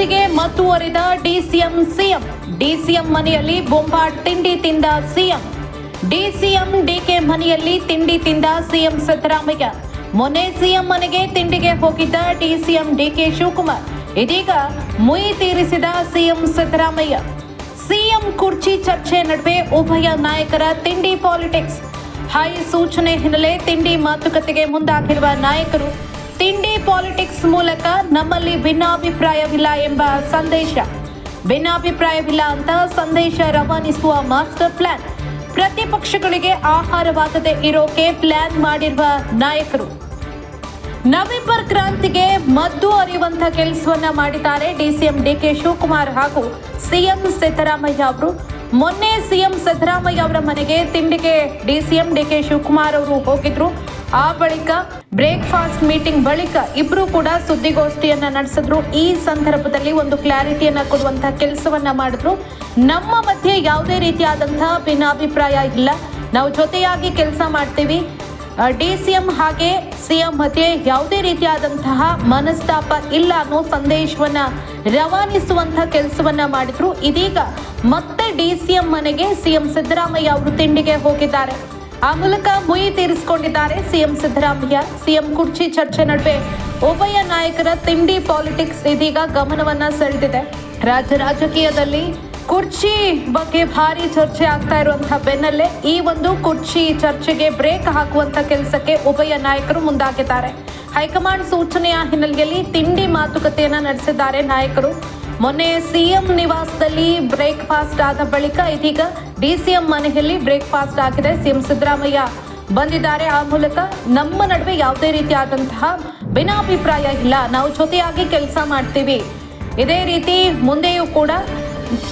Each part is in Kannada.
ಕ್ರಾಂತಿಗೆ ಮತ್ತುವರಿದ ಡಿಸಿಎಂ ಸಿಎಂ. ಡಿಸಿಎಂ ಮನೆಯಲ್ಲಿ ಬೊಂಬಾ ತಿಂಡಿ ತಿಂದ ಸಿಎಂ. ಡಿಸಿಎಂ ಡಿಕೆ ಮನೆಯಲ್ಲಿ ತಿಂಡಿ ತಿಂದ ಸಿಎಂ ಸಿದ್ದರಾಮಯ್ಯ. ಮೊನ್ನೆ ಸಿಎಂ ಮನೆಗೆ ತಿಂಡಿಗೆ ಹೋಗಿದ್ದ ಡಿಸಿಎಂ ಡಿಕೆ ಶಿವಕುಮಾರ್. ಇದೀಗ ಮುಯಿ ತೀರಿಸಿದ ಸಿಎಂ ಸಿದ್ದರಾಮಯ್ಯ. ಸಿಎಂ ಕುರ್ಚಿ ಚರ್ಚೆ ನಡುವೆ ಉಭಯ ನಾಯಕರ ತಿಂಡಿ ಪಾಲಿಟಿಕ್ಸ್. ಹೈ ಸೂಚನೆ ಹಿನ್ನೆಲೆ ತಿಂಡಿ ಮಾತುಕತೆಗೆ ಮುಂದಾಗಿರುವ ನಾಯಕರು ತಿಂಡಿ ಪಾಲಿಟಿಕ್ಸ್ ಮೂಲಕ ನಮ್ಮಲ್ಲಿ ಭಿನ್ನಾಭಿಪ್ರಾಯವಿಲ್ಲ ಎಂಬ ಸಂದೇಶ. ಭಿನ್ನಾಭಿಪ್ರಾಯವಿಲ್ಲ ಅಂತ ಸಂದೇಶ ರವಾನಿಸುವ ಮಾಸ್ಟರ್ ಪ್ಲಾನ್. ಪ್ರತಿಪಕ್ಷಗಳಿಗೆ ಆಹಾರವಾಗದೆ ಇರೋಕೆ ಪ್ಲಾನ್ ಮಾಡಿರುವ ನಾಯಕರು. ನವೆಂಬರ್ ಕ್ರಾಂತಿಗೆ ಮದ್ದು ಅರಿಯುವಂತ ಕೆಲಸವನ್ನ ಮಾಡಿದ್ದಾರೆ ಡಿಸಿಎಂ ಡಿಕೆ ಶಿವಕುಮಾರ್ ಹಾಗೂ ಸಿಎಂ ಸಿದ್ದರಾಮಯ್ಯ ಅವರು. ಮೊನ್ನೆ ಸಿಎಂ ಸಿದ್ದರಾಮಯ್ಯ ಅವರ ಮನೆಗೆ ತಿಂಡಿಗೆ ಡಿಸಿಎಂ ಡಿಕೆ ಶಿವಕುಮಾರ್ ಅವರು ಹೋಗಿದ್ರು. ಆ ಬಳಿಕ ಬ್ರೇಕ್ಫಾಸ್ಟ್ ಮೀಟಿಂಗ್ ಬಳಿಕ ಇಬ್ರು ಕೂಡ ಸುದ್ದಿಗೋಷ್ಠಿಯನ್ನ ನಡೆಸಿದ್ರು. ಈ ಸಂದರ್ಭದಲ್ಲಿ ಒಂದು ಕ್ಲಾರಿಟಿಯನ್ನ ಕೊಡುವಂತಹ ಕೆಲಸವನ್ನ ಮಾಡಿದ್ರು. ನಮ್ಮ ಮಧ್ಯೆ ಯಾವುದೇ ರೀತಿಯಾದಂತಹ ಭಿನ್ನಾಭಿಪ್ರಾಯ ಇಲ್ಲ. ನಾವು ಜೊತೆಯಾಗಿ ಕೆಲಸ ಮಾಡ್ತೀವಿ. ಡಿ ಸಿ ಎಂ ಹಾಗೆ ಸಿಎಂ ಮಧ್ಯೆ ಯಾವುದೇ ರೀತಿಯಾದಂತಹ ಮನಸ್ತಾಪ ಇಲ್ಲ ಅನ್ನೋ ಸಂದೇಶವನ್ನ ರವಾನಿಸುವಂತ ಕೆಲಸವನ್ನ ಮಾಡಿದ್ರು. ಇದೀಗ ಮತ್ತೆ ಡಿ ಸಿ ಎಂ ಮನೆಗೆ ಸಿಎಂ ಸಿದ್ದರಾಮಯ್ಯ ಅವರು ತಿಂಡಿಗೆ ಹೋಗಿದ್ದಾರೆ. ಆ ಮೂಲಕ ಮುಯಿ ತೀರಿಸಿಕೊಂಡಿದ್ದಾರೆ ಸಿಎಂ ಸಿದ್ದರಾಮಯ್ಯ. ಸಿಎಂ ಕುರ್ಚಿ ಚರ್ಚೆ ನಡುವೆ ಉಭಯ ನಾಯಕರ ತಿಂಡಿ ಪಾಲಿಟಿಕ್ಸ್ ಇದೀಗ ಗಮನವನ್ನ ಸೆಳೆದಿದೆ. ರಾಜ್ಯ ರಾಜಕೀಯದಲ್ಲಿ ಕುರ್ಚಿ ಬಗ್ಗೆ ಭಾರಿ ಚರ್ಚೆ ಆಗ್ತಾ ಇರುವಂತಹ ಬೆನ್ನಲ್ಲೇ ಈ ಒಂದು ಕುರ್ಚಿ ಚರ್ಚೆಗೆ ಬ್ರೇಕ್ ಹಾಕುವಂತ ಕೆಲಸಕ್ಕೆ ಉಭಯ ನಾಯಕರು ಮುಂದಾಗಿದ್ದಾರೆ. ಹೈಕಮಾಂಡ್ ಸೂಚನೆಯ ಹಿನ್ನೆಲೆಯಲ್ಲಿ ತಿಂಡಿ ಮಾತುಕತೆಯನ್ನ ನಡೆಸಿದ್ದಾರೆ ನಾಯಕರು. ಮೊನ್ನೆ ಸಿಎಂ ನಿವಾಸದಲ್ಲಿ ಬ್ರೇಕ್ಫಾಸ್ಟ್ ಆದ ಬಳಿಕ ಇದೀಗ ಡಿಸಿಎಂ ಮನೆಯಲ್ಲಿ ಬ್ರೇಕ್ಫಾಸ್ಟ್ ಆಗಿದೆ. ಸಿಎಂ ಸಿದ್ದರಾಮಯ್ಯ ಬಂದಿದ್ದಾರೆ. ಆ ಮೂಲಕ ನಮ್ಮ ನಡುವೆ ಯಾವುದೇ ರೀತಿಯಾದಂತಹ ಭಿನ್ನಾಭಿಪ್ರಾಯ ಇಲ್ಲ. ನಾವು ಜೊತೆಯಾಗಿ ಕೆಲಸ ಮಾಡ್ತೀವಿ. ಇದೇ ರೀತಿ ಮುಂದೆಯೂ ಕೂಡ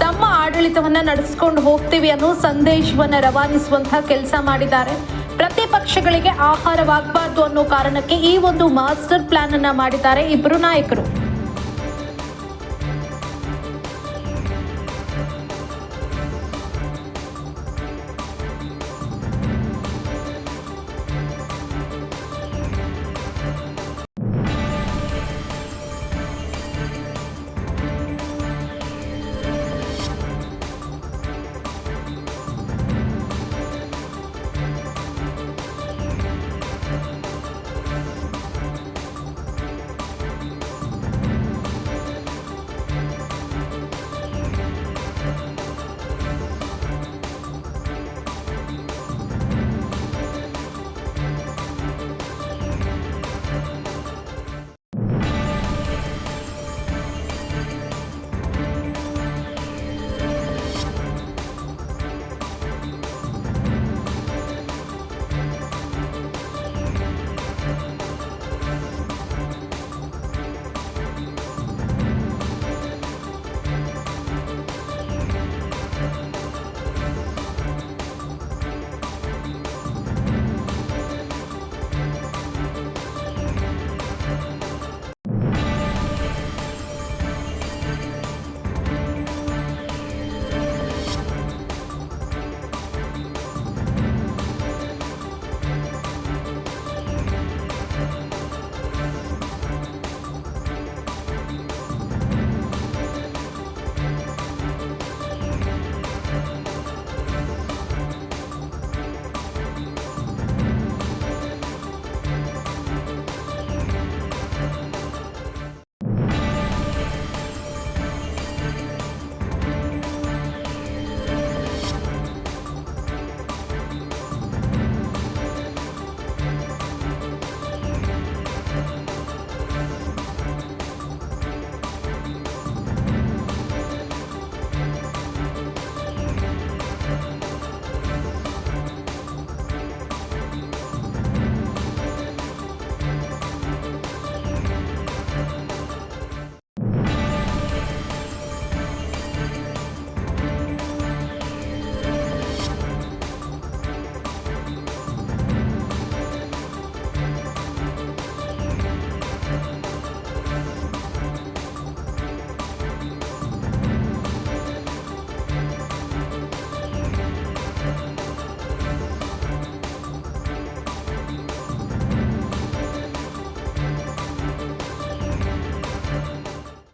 ತಮ್ಮ ಆಡಳಿತವನ್ನ ನಡೆಸ್ಕೊಂಡು ಹೋಗ್ತೀವಿ ಅನ್ನೋ ಸಂದೇಶವನ್ನ ರವಾನಿಸುವಂತಹ ಕೆಲಸ ಮಾಡಿದ್ದಾರೆ. ಪ್ರತಿಪಕ್ಷಗಳಿಗೆ ಆಹಾರವಾಗಬಾರ್ದು ಅನ್ನೋ ಕಾರಣಕ್ಕೆ ಈ ಒಂದು ಮಾಸ್ಟರ್ ಪ್ಲಾನ್ ಅನ್ನ ಮಾಡಿದ್ದಾರೆ ಇಬ್ಬರು ನಾಯಕರು.